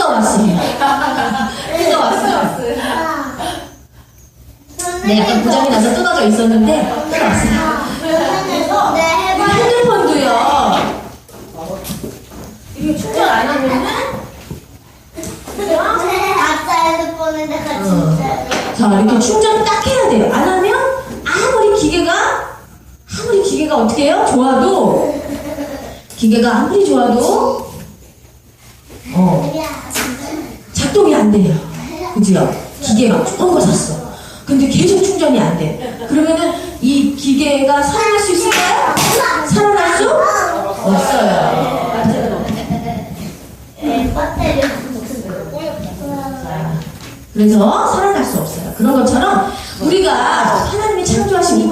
비가 왔어요. 비가 왔어요. 네, 약간 고장이 나서 뜯어져 있었는데 비가 왔어요. 네, 해봐. 핸드폰도요. 이게 충전 안 하면은 아까 핸드폰에 내가 진짜. 자 이렇게 충전 딱 해야 돼요. 안 하면 아무리 기계가 아무리 기계가 어떻게 해요? 좋아도 기계가 아무리 좋아도 어 작동이 안 돼요. 그지요? 기계가 좋은 거 샀어. 근데 계속 충전이 안 돼. 그러면은 이 기계가 살아날 수 있을까요? 살아날 수 없어요. 그래서 살아날 수 없어요. 그런 것처럼 우리가 하나님이 창조하신 이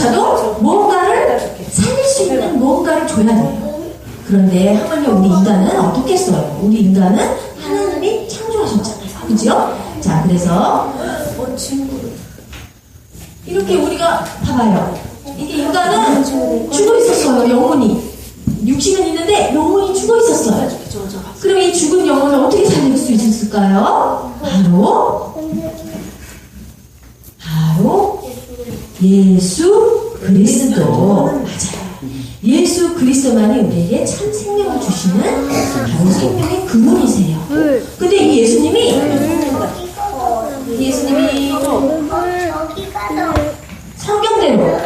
조차도 뭔가를 살릴 수 있는 뭔가를 줘야 돼요. 그런데 하물며 우리 인간은 어떻겠어요? 우리 인간은 하나님이 창조하셨잖아요. 그죠? 자, 그래서 이렇게 우리가 봐봐요. 이게 인간은 죽어 있었어요. 영혼이 육신은 있는데 영혼이 죽어 있었어요. 그럼 이 죽은 영혼을 어떻게 살릴 수 있었을까요? 바로 예수 그리스도 맞아요. 예수 그리스도만이 우리에게 참 생명을 주시는 생명의 근원이세요. 근데 이 예수님이 예수님이 성경대로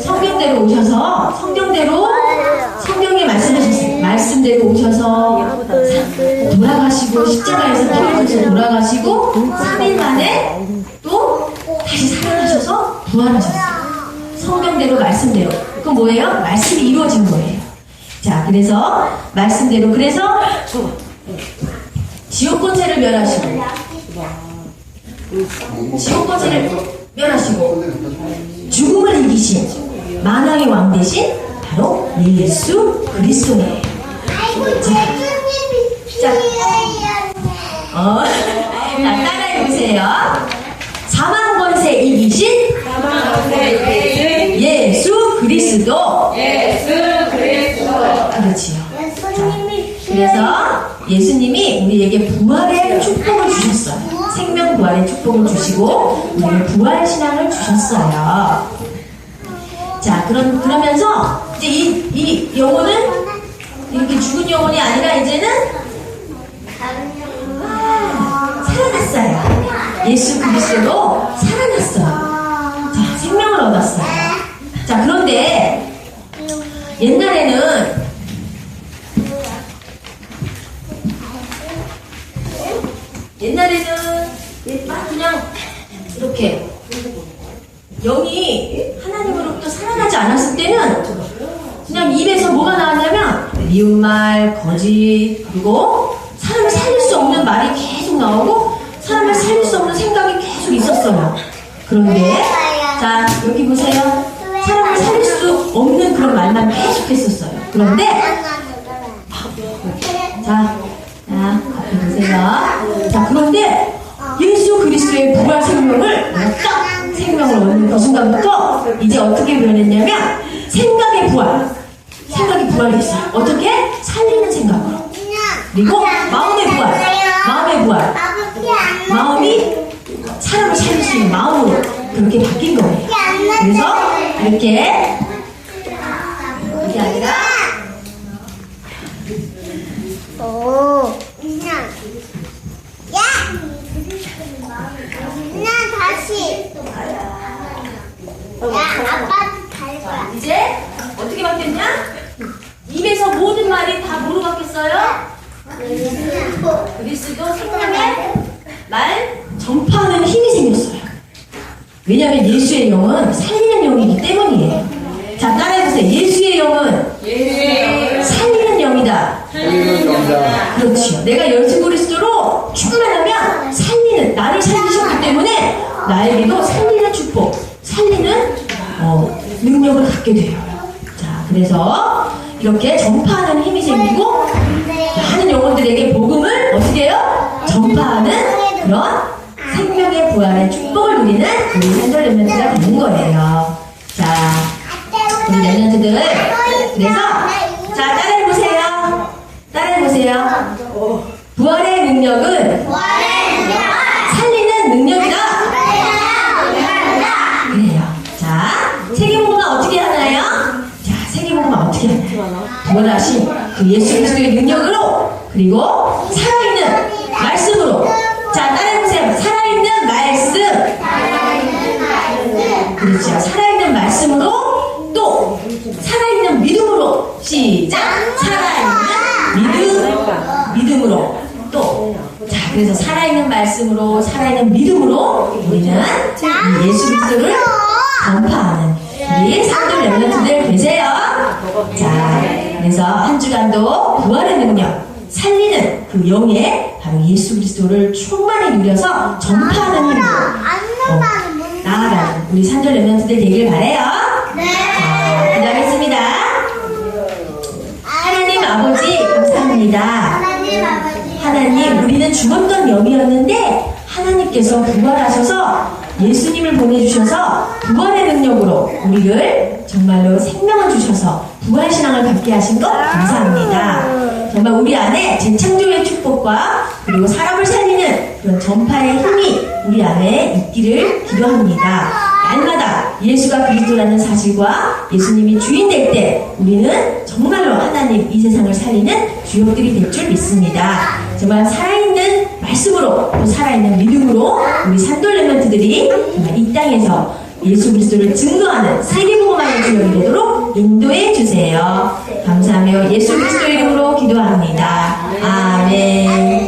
성경대로 오셔서 성경대로 성경에 말씀하셨어요. 말씀대로 오셔서 돌아가시고 십자가에서 돌아가시고 3일 만에 부활하셨어요. 성경대로 말씀대로. 그건 뭐예요? 말씀이 이루어진 거예요. 자, 그래서 말씀대로 그래서 지옥 권세를 멸하시고 지옥 권세를 멸하시고 죽음을 이기신 만왕의 왕 대신 바로 예수 그리스도예요. 아이고. 피해야 어, 자, 따라해 보세요. 사망 권세 이기신 축복을 주시고 우리에게 부활 신앙을 주셨어요. 자, 그런 그러면서 이제 이, 이 영혼은 이렇게 죽은 영혼이 아니라 이제는 살아났어요. 예수 그리스도로 살아났어요. 자, 생명을 얻었어요. 자, 그런데 옛날에는 옛날에는 막 그냥 이렇게 영이 하나님으로부터 살아나지 않았을 때는 그냥 입에서 뭐가 나왔냐면 미운 말, 거짓, 그리고 사람을 살릴 수 없는 말이 계속 나오고 사람을 살릴 수 없는 생각이 계속 있었어요. 그런데 자 여기 보세요. 사람을 살릴 수 없는 그런 말만 계속 했었어요. 그런데 자, 자, 앞에 보세요. 자, 그런데 그리스도의 부활 생명을 딱 생명을 얻는 그 순간부터 이제 어떻게 변했냐면 생각의 부활. 생각이 부활됐어요. 어떻게? 살리는 생각으로. 그리고 마음의 부활. 마음의 부활. 마음이 사람을 살릴 수 있는 마음으로 그렇게 바뀐 거예요. 그래서 이렇게 이게 아니라 오! 그냥 다시. 야, 아빠도 갈 거야. 이제 어떻게 바뀌었냐? 입에서 모든 말이 다 뭐로 바뀌었어요? 그리스도 생명의 말 전파하는 힘이 생겼어요. 왜냐하면 예수의 영은 살리는 영이기 때문이에요. 자, 따라해보세요. 예수의 영은 살리는 영이다. 그렇죠. 내가 예수 그리스도로 충만하면 살리는 나를 살리셨기 때문에 나에게도 살리는 축복, 살리는 어, 능력을 갖게 돼요. 자, 그래서 이렇게 전파하는 힘이 생기고 많은 영혼들에게 복음을 어떻게 해요? 전파하는 그런 생명의 부활의 축복을 누리는 우리 한절레멘트가 되는 거예요. 자, 우리 레멘트들 그래서 자 따라해보세요. 따라해보세요. 부활의 능력은 부활의 부활하신 그 예수 그리스도의 능력으로 그리고 살아있는 말씀으로 자, 따라해 보세요. 살아있는 말씀. 그렇죠. 살아있는 말씀으로 또 살아있는 믿음으로 시작. 살아있는 믿음, 믿음으로 또. 자, 그래서 살아있는 말씀으로 살아있는 믿음으로 우리는 이 예수 그리스도를 전파하는 우리 사도 랩런트들 되세요. 주간도 부활의 능력, 살리는 그 영에 바로 예수 그리스도를 충만히 누려서 전파하는 힘으로 어, 나아가는 우리 산절 랩런트들 되길 바래요. 자, 기도하겠습니다. 하나님 아버지 감사합니다. 하나님, 우리는 죽었던 영이었는데 하나님께서 부활하셔서 예수님을 보내주셔서 부활의 능력으로 우리를 정말로 생명을 주셔서 부활 신앙을 갖게 하신 것 감사합니다. 정말 우리 안에 재창조의 축복과 그리고 사람을 살리는 그런 전파의 힘이 우리 안에 있기를 기도합니다. 날마다 예수가 그리스도라는 사실과 예수님이 주인 될 때 우리는 정말로 하나님 이 세상을 살리는 주역들이 될 줄 믿습니다. 정말 살아있는 말씀으로 또 살아있는 믿음으로 우리 산돌레멘트들이 정말 이 땅에서 예수 그리스도를 증거하는 세계복음하는 주역이 되도록 인도해 주세요. 감사하며 예수 그리스도 이름으로 기도합니다. 아멘.